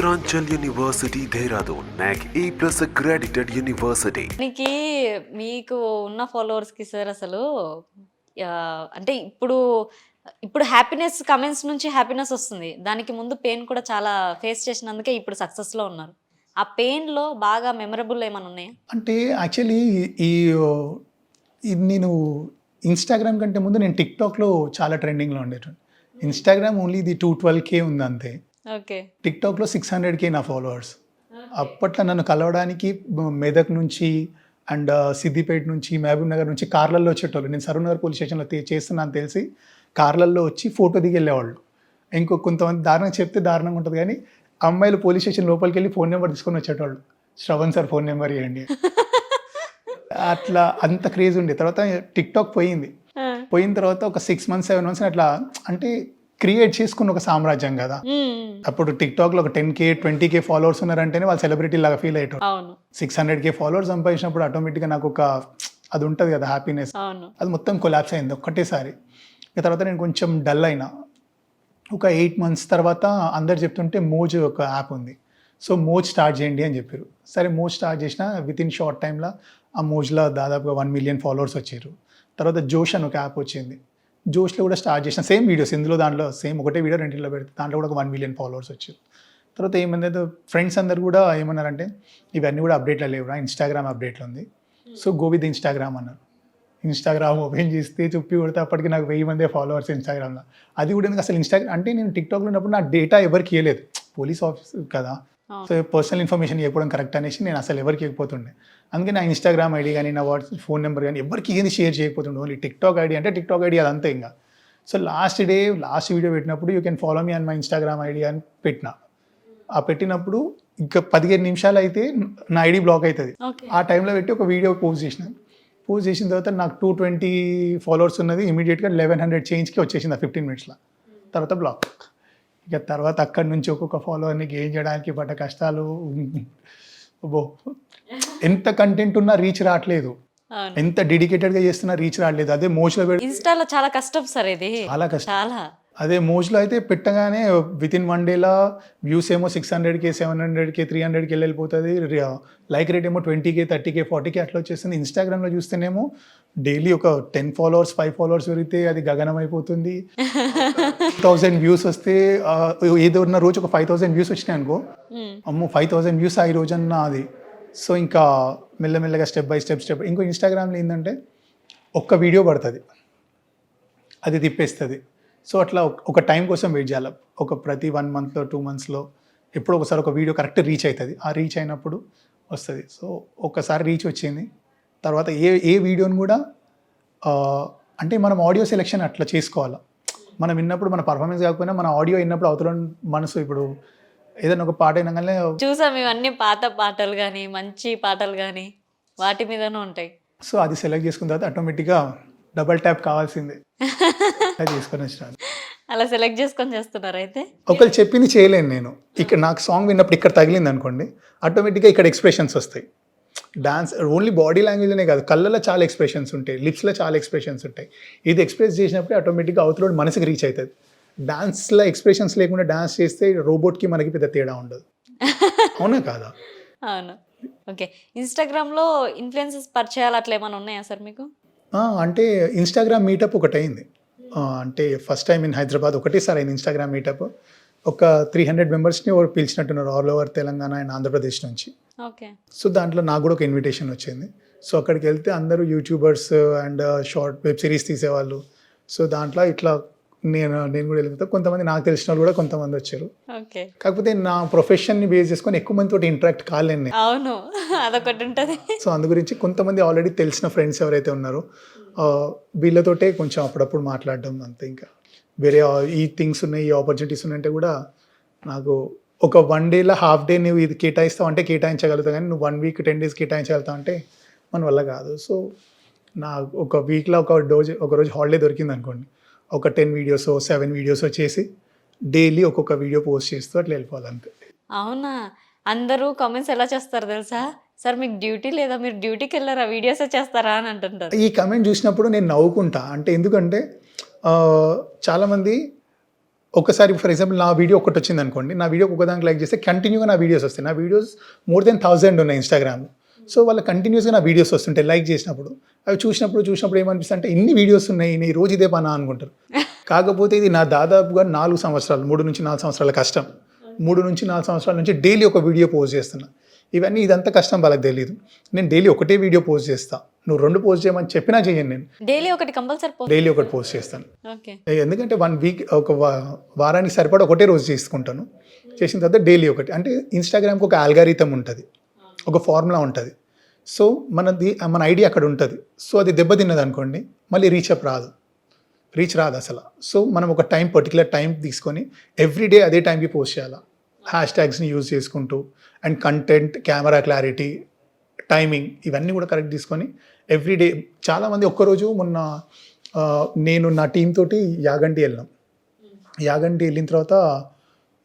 Uttaranchal University, Dehradun, NAC A plus accredited university. దీనికి మీకు ఉన్న ఫాలోవర్స్కి సార్ అసలు ఆ, అంటే ఇప్పుడు ఇప్పుడు హ్యాపీనెస్ కమెంట్స్ నుంచి హ్యాపీనెస్ వస్తుంది. దానికి ముందు పెయిన్ కూడా చాలా ఫేస్ చేసినందుకే ఇప్పుడు సక్సెస్లో ఉన్నారు. ఆ పెయిన్లో బాగా మెమరబుల్ ఏమైనా ఉన్నాయా? అంటే యాక్చువల్లీ ఈ ఇది నేను ఇన్స్టాగ్రామ్ కంటే ముందు నేను టిక్టాక్లో చాలా ట్రెండింగ్లో ఉండేటండి ఇన్స్టాగ్రామ్ ఓన్లీ ఇది టూ ట్వెల్వ్ కే ఉంది అంతే టిక్టాక్లో సిక్స్ హండ్రెడ్ కే నా ఫాలోవర్స్. అప్పట్లో నన్ను కలవడానికి మెదక్ నుంచి అండ్ సిద్దిపేట నుంచి మహబూబ్ నగర్ నుంచి కార్లలో వచ్చేటోళ్ళు. నేను సరూనగర్ పోలీస్ స్టేషన్లో చేస్తున్నాను తెలిసి కార్లల్లో వచ్చి ఫోటో దిగి వెళ్ళేవాళ్ళు ఇంకో కొంతమంది దారుణంగా చెప్తే దారుణంగా ఉంటుంది కానీ అమ్మాయిలు పోలీస్ స్టేషన్ లోపలికి వెళ్ళి ఫోన్ నెంబర్ తీసుకొని వచ్చేటోళ్ళు. శ్రవణ్ సార్ ఫోన్ నెంబర్ ఇవ్వండి. అట్లా అంత క్రేజ్ ఉండే. తర్వాత టిక్టాక్ పోయింది. పోయిన తర్వాత ఒక సిక్స్ మంత్స్ సెవెన్ మంత్స్ అట్లా అంటే క్రియేట్ చేసుకున్న ఒక సామ్రాజ్యం కదా. అప్పుడు టిక్టాక్లో ఒక ten K twenty K followers ఉన్నారంటేనే వాళ్ళు సెలబ్రిటీ లాగా ఫీల్ అవును. సిక్స్ హండ్రెడ్ కే ఫాలోవర్స్ సంపాదించినప్పుడు ఆటోమేటిక్గా నాకు ఒక అది ఉంటుంది కదా హ్యాపీనెస్. అది మొత్తం కొలాప్స్ అయింది ఒక్కటేసారి. ఇక తర్వాత నేను కొంచెం డల్ అయినా. ఒక ఎయిట్ మంత్స్ తర్వాత అందరు చెప్తుంటే మోజ్ ఒక యాప్ ఉంది. సో మోజ్ స్టార్ట్ చేయండి అని చెప్పారు. సరే మోజ్ స్టార్ట్ చేసిన విత్ ఇన్ షార్ట్ టైంలో ఆ మోజ్లో దాదాపుగా వన్ మిలియన్ ఫాలోవర్స్ వచ్చారు. తర్వాత జోష్ అని ఒక యాప్ వచ్చింది. జోష్లో కూడా స్టార్ట్ చేసిన సేమ్ వీడియోస్ ఇందులో దాంట్లో సేమ్ ఒకటే వీడియో రెండింటిలో పెడితే దాంట్లో కూడా ఒక వన్ మిలియన్ ఫాలోవర్స్ వచ్చారు తర్వాత ఏమైందంటే ఫ్రెండ్స్ అందరు కూడా ఏమన్నారంటే ఇవన్నీ కూడా అప్డేట్లో లేవురా ఇన్స్టాగ్రామ్ అప్డేట్లో ఉంది. సో గో విత్ ఇన్స్టాగ్రామ్ అన్నారు. ఇన్స్టాగ్రామ్ ఓపెన్ చేస్తే చుప్పి కొడితే అప్పటికి నాకు వెయ్యి మంది ఫాలోవర్స్ ఇన్స్టాగ్రామ్లో అది కూడా ఎందుకు అసలు ఇన్స్టాగ్రామ్ అంటే నేను టిక్టాక్లో ఉన్నప్పుడు నా డేటా ఎవరికి ఇవ్వలేదు పోలీస్ ఆఫీస్ కదా. సో పర్సనల్ ఇన్ఫర్మేషన్ ఇవ్వడం కరెక్ట్ అనేసి నేను అసలు ఎవరికి ఇవ్వకపోతుండే. అందుకే నా ఇన్స్టాగ్రామ్ ఐడి కానీ నా వాట్సాప్ ఫోన్ నెంబర్ కానీ ఎవరికి ఏది షేర్ చేయకపోతుండే. ఓన్లీ టిక్టాక్ ఐడి అంటే టిక్టాక్ ఐడి అదంతా ఇంకా so last day last video పెట్టినప్పుడు you can follow me and my Instagram ID అని పెట్టిన. ఆ పెట్టినప్పుడు ఇంకా పదిహేను నిమిషాలు అయితే నా ఐడి బ్లాక్ అవుతుంది ఆ టైంలో పెట్టి ఒక వీడియో పోస్ట్ చేసిన. పోస్ట్ చేసిన తర్వాత నాకు టూ ట్వంటీ ఫాలోవర్స్ ఉన్నది. ఇమీడియట్గా లెవెన్ హండ్రెడ్ చేంజ్కి వచ్చేసింది ఆ ఫిఫ్టీన్ మినిట్స్లో తర్వాత బ్లాక్ ఇక తర్వాత అక్కడి నుంచి ఒక్కొక్క ఫాలోవర్ని గెయిన్ చేయడానికి పడ్డ కష్టాలు బో ఎంత కంటెంట్ ఉన్నా రీచ్ రావట్లేదు. ఎంత డెడికేటెడ్గా చేస్తున్నా రీచ్ రావట్లేదు. అదే పెడితే ఇన్స్టాలో చాలా కష్టం సార్ ఇది. చాలా కష్టం. చాలా. అదే మోస్ట్లో అయితే పెట్టగానే విత్ ఇన్ వన్ డేలా వ్యూస్ ఏమో సిక్స్ హండ్రెడ్కి సెవెన్ హండ్రెడ్కి త్రీ హండ్రెడ్కి వెళ్ళిపోతుంది. లైక్ రేట్ ఏమో ట్వంటీకే థర్టీకే ఫార్టీకే అట్లా వచ్చేస్తుంది. ఇన్స్టాగ్రామ్లో చూస్తేనేమో డైలీ ఒక టెన్ ఫాలోవర్స్ ఫైవ్ ఫాలోవర్స్ పెరిగితే అది గగనం అయిపోతుంది. థౌజండ్ వ్యూస్ వస్తే ఏదో ఉన్న రోజు ఒక ఫైవ్ థౌసండ్ వ్యూస్ వచ్చినాయి అనుకో. మ్మ్. అమ్మో ఫైవ్ థౌసండ్ వ్యూస్ ఆ ఈ రోజు అన్న అది. సో ఇంకా మెల్లమెల్లగా స్టెప్ బై స్టెప్ స్టెప్ ఇంకో ఇన్స్టాగ్రామ్లో ఏంటంటే ఒక్క వీడియో పడుతుంది. అది తిప్పేస్తుంది. సో అట్లా ఒక- టైం కోసం వెయిట్ చేయాలి. ఒక ప్రతి వన్ మంత్లో టూ మంత్స్లో ఎప్పుడో ఒకసారి ఒక వీడియో కరెక్ట్ రీచ్ అవుతుంది. ఆ రీచ్ అయినప్పుడు వస్తుంది. సో ఒక్కసారి రీచ్ వచ్చింది. తర్వాత ఏ ఏ వీడియోని కూడా అంటే మనం ఆడియో సెలెక్షన్ అట్లా చేసుకోవాలి? మనం విన్నప్పుడు మన పర్ఫార్మెన్స్ కాకపోయినా మన ఆడియో విన్నప్పుడు అవతల మనసు ఇప్పుడు ఏదైనా ఒక పాట అయినాగానే చూసాం ఇవన్నీ పాత పాటలు కానీ మంచి పాటలు కానీ వాటి మీదనే ఉంటాయి. సో అది సెలెక్ట్ చేసుకున్న తర్వాత ఆటోమేటిక్గా డబల్ ట్యాప్ కావాల్సిందే. తీసుకొని వచ్చినాను. అలా సెలెక్ట్ చేసుకొని చేస్తున్నారు అయితే? ఒకరు చెప్పింది చేయలేను నేను. ఇక్కడ నాకు సాంగ్ విన్నప్పుడు ఇక్కడ తగిలింది అనుకోండి ఆటోమేటిక్గా ఇక్కడ ఎక్స్ప్రెషన్స్ వస్తాయి. డాన్స్ ఓన్లీ బాడీ లాంగ్వేజ్లోనే కాదు కళ్ళలో చాలా ఎక్స్ప్రెషన్స్ ఉంటాయి లిప్స్లో చాలా ఎక్స్ప్రెషన్స్ ఉంటాయి. ఇది ఎక్స్ప్రెస్ చేసినప్పుడు ఆటోమేటిక్గా అవతల మనసుకి రీచ్ అవుతుంది డాన్స్లో ఎక్స్ప్రెషన్స్ లేకుండా డాన్స్ చేస్తే రోబోట్కి మనకి పెద్ద తేడా ఉండదు. అవునా కాదా? అవును. ఓకే. ఇన్స్టాగ్రామ్లో ఇన్ఫ్లుయెన్సెస్ పరిచయాలు అట్లా ఏమైనా ఉన్నాయా సార్ మీకు? అంటే ఇన్స్టాగ్రామ్ మీటప్ ఒకటి అయింది అంటే ఫస్ట్ టైం ఇన్ హైదరాబాద్ ఒకటేసారి అయింది ఇన్స్టాగ్రామ్ మీటప్ ఒక త్రీ హండ్రెడ్ మెంబర్స్ని ఎవరు పిలిచినట్టున్నారు all over Telangana and Andhra Pradesh నుంచి. ఓకే. సో దాంట్లో నాకు కూడా ఒక ఇన్విటేషన్ వచ్చింది. సో అక్కడికి వెళ్తే అందరూ YouTubers and short web series తీసేవాళ్ళు. సో దాంట్లో ఇట్లా నేను నేను కూడా వెళ్తే కొంతమంది నాకు తెలిసిన వాళ్ళు కూడా కొంతమంది వచ్చారు. కాకపోతే నా ప్రొఫెషన్ని బేస్ చేసుకొని ఎక్కువ మందితో ఇంటరాక్ట్ కాలేను నేను. అవును. అదొకటి ఉంటుంది. సో అందు గురించి కొంతమంది ఆల్రెడీ తెలిసిన ఫ్రెండ్స్ ఎవరైతే ఉన్నారో వీళ్ళతోటే కొంచెం అప్పుడప్పుడు మాట్లాడడం అంతే ఇంకా. వేరే ఈ థింగ్స్ ఉన్నాయి ఈ ఆపర్చునిటీస్ ఉన్నాయంటే కూడా నాకు ఒక వన్ డేలో హాఫ్ డే నువ్వు ఇది కేటాయిస్తావు అంటే కేటాయించగలుగుతావు కానీ నువ్వు వన్ వీక్ టెన్ డేస్ కేటాయించగలుగుతావు అంటే మన వల్ల కాదు. సో నా ఒక వీక్లో ఒక డోజ్ ఒక రోజు హాలిడే దొరికింది అనుకోండి ఒక టెన్ వీడియోస్ సెవెన్ వీడియోస్ చేసి డైలీ ఒక్కొక్క వీడియో పోస్ట్ చేస్తూ అట్లా వెళ్ళిపోవాలంతే. అవునా? అందరూ కామెంట్స్ ఎలా చేస్తారు తెలుసా? సార్ మీకు డ్యూటీ లేదా? మీరు డ్యూటీకి వెళ్ళారా? వీడియోసే చేస్తారా? అని అంటుంటారు. ఈ కమెంట్ చూసినప్పుడు నేను నవ్వుకుంటా. అంటే ఎందుకంటే చాలామంది ఒకసారి ఫర్ ఎగ్జాంపుల్ నా వీడియో ఒకటి వచ్చింది అనుకోండి నా వీడియో ఒకదానికి లైక్ చేస్తే కంటిన్యూగా నా వీడియోస్ వస్తాయి. నా వీడియోస్ మోర్ దెన్ థౌజండ్ ఉన్నాయి ఇన్స్టాగ్రామ్ సో వాళ్ళ కంటిన్యూస్గా నా వీడియోస్ వస్తుంటాయి లైక్ చేసినప్పుడు. అవి చూసినప్పుడు చూసినప్పుడు ఏమనిపిస్తుంది అంటే ఇన్ని వీడియోస్ ఉన్నాయి నేను రోజు ఇదే పనా అనుకుంటారు. కాకపోతే ఇది నా దాదాపుగా నాలుగు సంవత్సరాలు మూడు నుంచి నాలుగు సంవత్సరాల కష్టం. మూడు నుంచి నాలుగు సంవత్సరాల నుంచి డైలీ ఒక వీడియో పోస్ట్ చేస్తున్నా. ఇవన్నీ ఇదంతా కష్టం వాళ్ళకి తెలియదు నేను డైలీ ఒకటే వీడియో పోస్ట్ చేస్తా. నువ్వు రెండు పోస్ట్ చేయమని చెప్పినా చేయను నేను. డైలీ ఒకటి కంపల్సరీ డైలీ ఒకటి పోస్ట్ చేస్తాను. ఎందుకంటే వన్ వీక్ ఒక వారానికి సరిపడా ఒకటే రోజు చేసుకుంటాను. చేసిన తర్వాత డైలీ ఒకటి. అంటే ఇన్స్టాగ్రామ్కి ఒక ఆల్గారిథం ఉంటుంది. ఒక ఫార్ములా ఉంటుంది. సో మనది మన ఐడియా అక్కడ ఉంటుంది. సో అది దెబ్బతిన్నది అనుకోండి మళ్ళీ రీచ్ అప్ రాదు. రీచ్ రాదు అసలు. సో మనం ఒక టైం పర్టికులర్ టైం తీసుకొని ఎవ్రీడే అదే టైంకి పోస్ట్ చేయాలి? హ్యాష్ ట్యాగ్స్ని యూజ్ చేసుకుంటూ and content camera clarity timing ఇవన్నీ కూడా కరెక్ట్ తీసుకొని ఎవ్రీడే చాలామంది ఒక్కరోజు మొన్న నేను నా టీం తోటి యాగంటి వెళ్ళాం. యాగంటి వెళ్ళిన తర్వాత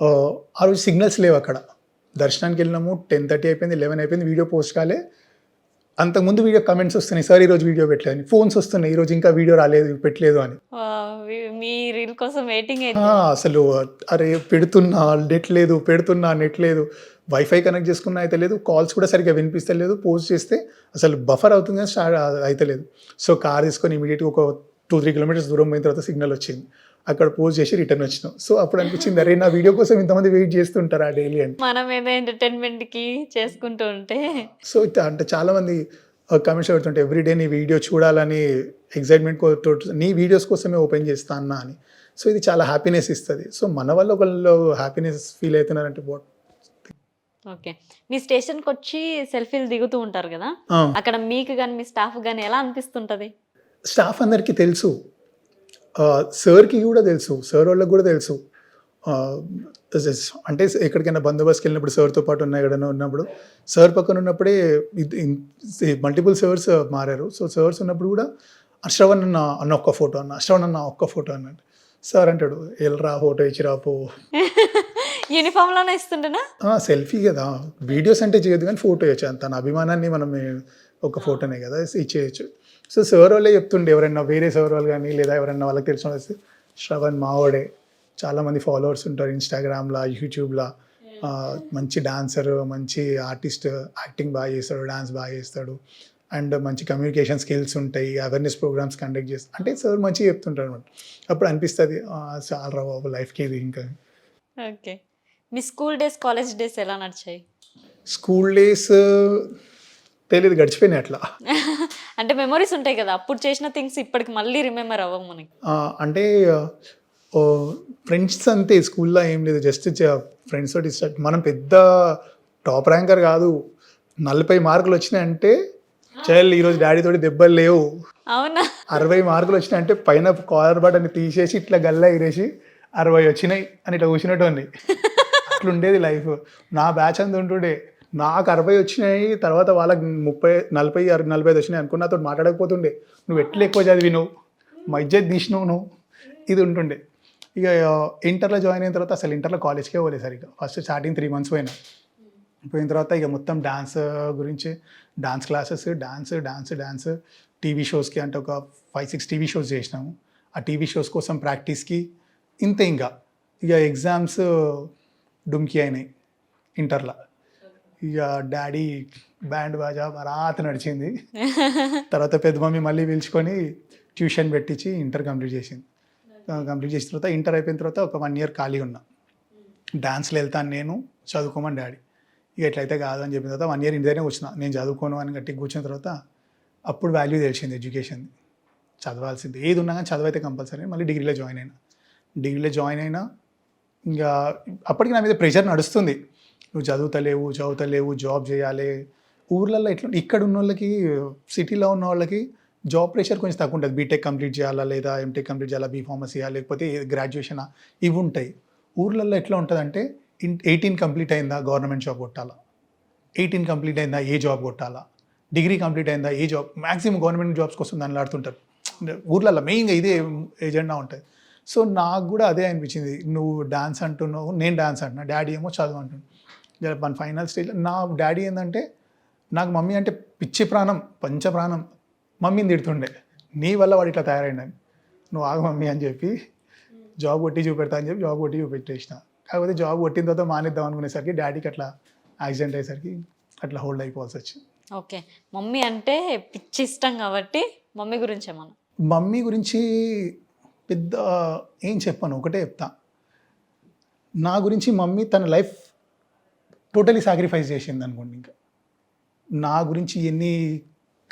ఆ, ఆ రోజు సిగ్నల్స్ లేవు అక్కడ. దర్శనానికి వెళ్ళినాము టెన్ థర్టీ అయిపోయింది లెవెన్ అయిపోయింది వీడియో పోస్ట్ కాలే. అంతకుముందు వీడియో కమెంట్స్ వస్తున్నాయి సార్ ఈరోజు వీడియో పెట్టలేదు అని. ఫోన్స్ వస్తున్నాయి ఈరోజు ఇంకా వీడియో రాలేదు పెట్టలేదు అని. ఆ, మీ- మీ రీల్ కోసం వెయిటింగ్ అసలు అరే పెడుతున్నా నెట్ లేదు పెడుతున్నా నెట్ లేదు. వైఫై కనెక్ట్ చేసుకున్నా అయితే లేదు కాల్స్ కూడా సరిగ్గా వినిపిస్తలేదు పోస్ట్ చేస్తే అసలు బఫర్ అవుతుంది కానీ స్టార్ట్ అయితే లేదు సో కార్ తీసుకొని ఇమీడియట్గా ఒక టూ త్రీ కిలోమీటర్స్ దూరం పోయిన తర్వాత సిగ్నల్ వచ్చింది. అక్కడ పోస్ట్ చేసి రిటర్న్ వచ్చినాం. సో అప్పుడు అనిపించింది అరే నా వీడియో కోసం ఇంతమంది వెయిట్ చేస్తుంటారా డైలీ అని. మనం ఏదో ఎంటర్టైన్మెంట్కి చేసుకుంటూ ఉంటే. సో అంటే చాలామంది కమెంట్స్ పెడుతుంటే ఎవ్రీడే నీ వీడియో చూడాలని ఎగ్జైట్మెంట్ నీ వీడియోస్ కోసమే ఓపెన్ చేస్తా అన్నా అని. సో ఇది చాలా హ్యాపీనెస్ ఇస్తుంది. సో మన వల్ల ఒకళ్ళు హ్యాపీనెస్ ఫీల్ అవుతున్నారంటే బోట్ ఓకే. మీ స్టేషన్కి వచ్చి సెల్ఫీలు దిగుతూ ఉంటారు కదా? అక్కడ మీకు కానీ మీ స్టాఫ్ కానీ ఎలా అనిపిస్తుంటది? స్టాఫ్ అందరికీ తెలుసు. సార్కి కూడా తెలుసు సార్ వాళ్ళకి కూడా తెలుసు. అంటే ఎక్కడికైనా బందోబస్తుకి వెళ్ళినప్పుడు సార్తో పాటు ఉన్న ఎక్కడైనా ఉన్నప్పుడు సార్ పక్కన ఉన్నప్పుడే మల్టిపుల్ సార్స్ మారారు. సో సార్స్ ఉన్నప్పుడు కూడా అశ్రవణ్ అన్న అన్న ఒక్క ఫోటో అన్న అశ్రవణ్ అన్న ఒక్క ఫోటో అన్నాడు. సార్ అంటాడు వెళ్ళరా ఫోటో ఇచ్చిరా పో. యూనిఫామ్లోనే ఇస్తుంటేనా సెల్ఫీ కదా. వీడియోస్ అంటే చేయొద్దు కానీ ఫోటో ఇవ్వచ్చు తన అభిమానాన్ని మనం ఒక ఫోటోనే కదా ఇచ్చేయచ్చు. సో సార్ వాళ్ళే చెప్తుండే ఎవరైనా వేరే సార్ వాళ్ళు కానీ లేదా ఎవరైనా వాళ్ళకి తెలిసిన వాళ్ళు వస్తే శ్రవణ్ మావోడే చాలామంది ఫాలోవర్స్ ఉంటారు ఇన్స్టాగ్రామ్లో యూట్యూబ్లో. మంచి డాన్సర్ మంచి ఆర్టిస్ట్ యాక్టింగ్ బాగా చేస్తాడు డాన్స్ బాగా చేస్తాడు. అండ్ మంచి కమ్యూనికేషన్ స్కిల్స్ ఉంటాయి అవేర్నెస్ ప్రోగ్రామ్స్ కండక్ట్ చేస్తాడు అంటే సార్ మంచిగా చెప్తుంటారు అనమాట అప్పుడు అనిపిస్తుంది "ఆ, చాలా బాబు లైఫ్కి ఇది ఇంకా. ఓకే. మీ స్కూల్ డేస్ కాలేజ్ డేస్ ఎలా నడిచాయి? స్కూల్ డేస్ తెలియదు గడిచిపోయినాయి అట్లా. అంటే మెమరీస్ ఉంటాయి కదా అప్పుడు చేసిన థింగ్స్ ఇప్పటికి మళ్ళీ రిమెంబర్ అవ్వవు మనకి. అంటే ఫ్రెండ్స్ అంతే స్కూల్లో ఏం లేదు జస్ట్ ఫ్రెండ్స్ తోటి. మనం పెద్ద టాప్ ర్యాంకర్ కాదు నలభై మార్కులు వచ్చినాయంటే చల్ ఈరోజు డాడీ తోటి దెబ్బలు లేవు. అవునా? అరవై మార్కులు వచ్చినాయంటే పైన కాలర్ బటన్ తీసేసి ఇట్లా గల్లా ఎగిరేసి అరవై వచ్చినాయి అని ఇట్లా కూర్చున్నట్టు అట్లుండేది లైఫ్ నా బ్యాచ్ అంత ఉంటుండే. నాకు అరవై వచ్చినాయి తర్వాత వాళ్ళకి ముప్పై నలభై అరవై నలభై ఐదు వచ్చినాయి అనుకున్న నాతో మాట్లాడకపోతుండే. నువ్వు ఎట్లా ఎక్కువ చదివి మా ఇజ్జత్ తీసినావు నువ్వు? ఇది ఉంటుండే. ఇక ఇంటర్లో జాయిన్ అయిన తర్వాత అసలు ఇంటర్లో కాలేజ్కే పోలేదు సరిగ్గా. ఫస్ట్ స్టార్టింగ్ త్రీ మంత్స్ పోయినా. పోయిన తర్వాత ఇక మొత్తం డాన్స్ గురించి dance classes dance dance dance TV షోస్కి అంటే ఒక ఫైవ్ సిక్స్ టీవీ షోస్ చేసినాము. ఆ టీవీ షోస్ కోసం ప్రాక్టీస్కి ఇంతే ఇంకా. ఇక ఎగ్జామ్స్ డుమ్కి అయినాయి ఇంటర్లో. ఇక డాడీ బ్యాండ్ బాజా బరాత నడిచింది. తర్వాత పెద్ద మమ్మీ మళ్ళీ పిలుచుకొని ట్యూషన్ పెట్టించి ఇంటర్ కంప్లీట్ చేసింది. కంప్లీట్ చేసిన తర్వాత ఇంటర్ అయిపోయిన తర్వాత ఒక వన్ ఇయర్ ఖాళీ ఉన్నా. డాన్స్లో వెళ్తాను నేను చదువుకోమని డాడీ. ఇక ఎట్లయితే కాదు అని చెప్పిన తర్వాత వన్ ఇయర్ ఇంటిదైనా వచ్చిన నేను చదువుకోను అని గట్టిగా కూర్చున్న తర్వాత అప్పుడు వాల్యూ తెలిసింది ఎడ్యుకేషన్ చదవాల్సింది. ఏది ఉన్నా కానీ చదవైతే కంపల్సరీ. మళ్ళీ డిగ్రీలో జాయిన్ అయినా. డిగ్రీలో జాయిన్ అయినా ఇంకా అప్పటికి నా మీద ప్రెషర్ నడుస్తుంది. నువ్వు చదువుతలేవు చదువుతలేవు జాబ్ చేయాలి. ఊర్లలో ఎట్లా ఇక్కడ ఉన్న వాళ్ళకి సిటీలో ఉన్న వాళ్ళకి జాబ్ ప్రెషర్ కొంచెం తక్కువ ఉంటుంది. బీటెక్ కంప్లీట్ చేయాలా లేదా ఎంటెక్ కంప్లీట్ చేయాలా బీ ఫార్మసీయా లేకపోతే గ్రాడ్యుయేషనా ఇవి ఉంటాయి. ఊర్లలో ఎట్లా ఉంటుందంటే ఎయిటీన్ కంప్లీట్ అయిందా గవర్నమెంట్ జాబ్ కొట్టాలా? ఎయిటీన్ కంప్లీట్ అయిందా ఏ జాబ్ కొట్టాలా? డిగ్రీ కంప్లీట్ అయిందా ఏ జాబ్? మ్యాక్సిమం గవర్నమెంట్ జాబ్స్ కోసం దాన్ని ఆడుతుంటారు. ఊర్లలో మెయిన్గా ఇదే ఏజెండా ఉంటుంది. సో నాకు కూడా అదే అనిపించింది. నువ్వు డాన్స్ అంటున్నావు నేను డాన్స్ అంటున్నా డాడీ ఏమో చదువు అంటున్నాను మన ఫైనల్ స్టేజ్ నా డాడీ ఏంటంటే నాకు మమ్మీ అంటే పిచ్చి ప్రాణం పంచ ప్రాణం మమ్మీని తిడుతుండే. నీ వల్ల వాడు ఇట్లా తయారైండని. నువ్వు ఆగు మమ్మీ అని చెప్పి జాబ్ కొట్టి చూపెడతా అని చెప్పి జాబ్ కొట్టి చూపెట్టేసిన. కాకపోతే జాబ్ కొట్టిన తర్వాత మానేద్దాం అనుకునేసరికి డాడీకి అట్లా యాక్సిడెంట్ అయ్యేసరికి అట్లా హోల్డ్ అయిపోవాల్సి వచ్చింది ఓకే. మమ్మీ అంటే పిచ్చి ఇష్టం కాబట్టి మమ్మీ గురించి మమ్మీ గురించి పెద్ద ఏం చెప్పను ఒకటే చెప్తా. నా గురించి మమ్మీ తన లైఫ్ టోటలీ సాక్రిఫైస్ చేసింది అనుకోండి ఇంకా. నా గురించి ఎన్ని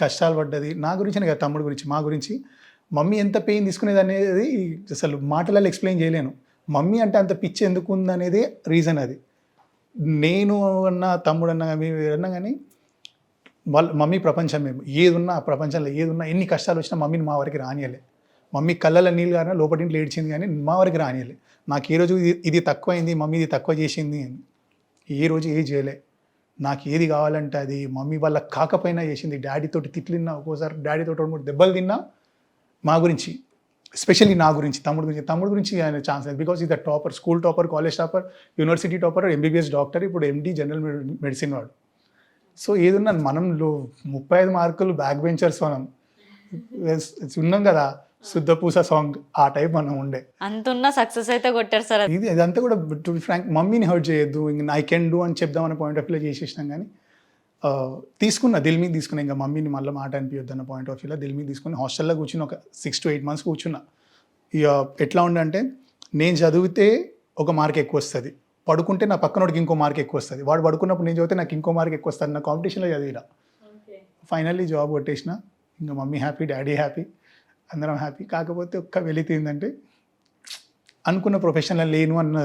కష్టాలు పడ్డది నా గురించి కదా తమ్ముడు గురించి మా గురించి. మమ్మీ ఎంత పెయిన్ తీసుకునేది అనేది అసలు మాటలలో ఎక్స్ప్లెయిన్ చేయలేను. మమ్మీ అంటే అంత పిచ్చి ఎందుకు ఉందనేది రీజన్ అది. నేను అన్న తమ్ముడు అన్నా అన్నా కానీ వాళ్ళ మమ్మీ ప్రపంచం మేము. ఏది ఉన్నా ప్రపంచంలో ఏది ఉన్నా ఎన్ని కష్టాలు వచ్చినా మమ్మీని మా వరకు రానియలే. మమ్మీ కళ్ళలో నీళ్ళు కానీ లోపటి ఇంట్లో ఏడ్చింది కానీ మా వరకు రానియలే. నాకు ఏ రోజు ఇది ఇది తక్కువైంది మమ్మీ ఇది తక్కువ చేసింది అని. ఏ రోజు ఏ చేయలే. నాకు ఏది కావాలంటే అది. మమ్మీ వాళ్ళ కాకపోయినా చేసింది. డాడీతోటి తిట్లిన్నా ఒక్కోసారి డాడీతో రెండు మూడు దెబ్బలు తిన్నా మా గురించి ఎస్పెషల్లీ నా గురించి తమ్ముడు గురించి తమ్ముడు గురించి ఆయన ఛాన్స్ లేదు. బికాస్ ఇది topper school topper college topper university topper MBBS doctor ఇప్పుడు ఎండి జనరల్ మెడిసిన్ వాడు. సో ఏదున్నా మనం ముప్పై ఐదు మార్కులు బ్యాక్ బెంచర్స్ మనం. ఉన్నాం కదా. శుద్ధపూస సాంగ్ ఆ టైప్ మనం ఉండే. అంత ఉన్న సక్సెస్ అయితే కొట్టారు సార్ ఇది ఇదంతా కూడా టు ఫ్రాంక్ మమ్మీని హర్ట్ చేయొద్దు ఇంక ఐ కెన్ డూ అని చెప్దామనే పాయింట్ ఆఫ్ వ్యూలో చేసేసినాం కానీ ఆ, తీసుకున్నా దిల్ మీద తీసుకున్నా ఇంకా మమ్మీని మళ్ళీ మాట అనిపించొద్దు అన్న పాయింట్ ఆఫ్ వ్యూలో దిల్ మీద తీసుకుని హాస్టల్లో కూర్చుని ఒక సిక్స్ టు ఎయిట్ మంత్స్ కూర్చున్నా. ఇక ఎట్లా ఉండంటే నేను చదివితే ఒక మార్క్ ఎక్కువ వస్తుంది. పడుకుంటే నా పక్కనోడికి ఇంకో మార్క్ ఎక్కువ వస్తుంది. వాడు పడుకున్నప్పుడు నేను చదివితే నాకు ఇంకో మార్క్ ఎక్కువ వస్తుంది నా కాంపిటీషన్లో చదివినా. ఫైనల్లీ జాబ్ కొట్టేసిన ఇంకా మమ్మీ హ్యాపీ డాడీ హ్యాపీ అందరం హ్యాపీ. కాకపోతే ఒక్క వెలితి ఏంటంటే అనుకున్న ప్రొఫెషన్లో లేను అన్న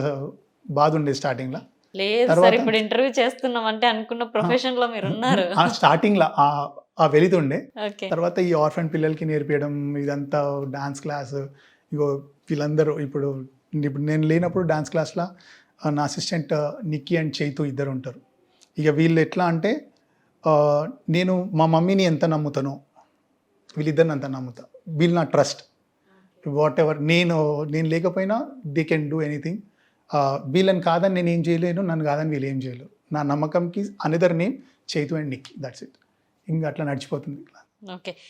బాధ ఉండేది స్టార్టింగ్లో. లేదు సార్ ఇప్పుడు ఇంటర్వ్యూ చేస్తున్నాం అంటే అనుకున్న ప్రొఫెషన్లో మీరు ఉన్నారు. ఆ స్టార్టింగ్లో ఆ ఓకే. తర్వాత ఈ ఆర్ఫన్ పిల్లలకి నేర్పించడం ఇదంతా డాన్స్ క్లాస్ ఇగో వీళ్ళందరూ ఇప్పుడు ఇప్పుడు నేను లేనప్పుడు డాన్స్ క్లాస్లో నా అసిస్టెంట్ నిక్కీ అండ్ చైతు ఇద్దరు ఉంటారు. ఇక వీళ్ళు ఎట్లా అంటే నేను మా మమ్మీని ఎంత నమ్ముతానో వీళ్ళిద్దరిని అంత నమ్ముతా. వీల్ నా ట్రస్ట్ వాట్ ఎవర్ నేను నేను లేకపోయినా దే కెన్ డూ ఎనీథింగ్ వీళ్ళని కాదని నేను ఏం చేయలేను నన్ను కాదని వీళ్ళు ఏం చేయలేరు. నా నమ్మకంకి another name Chaitu and Nikki that's it ఇంకా అట్లా నడిచిపోతుంది. ఓకే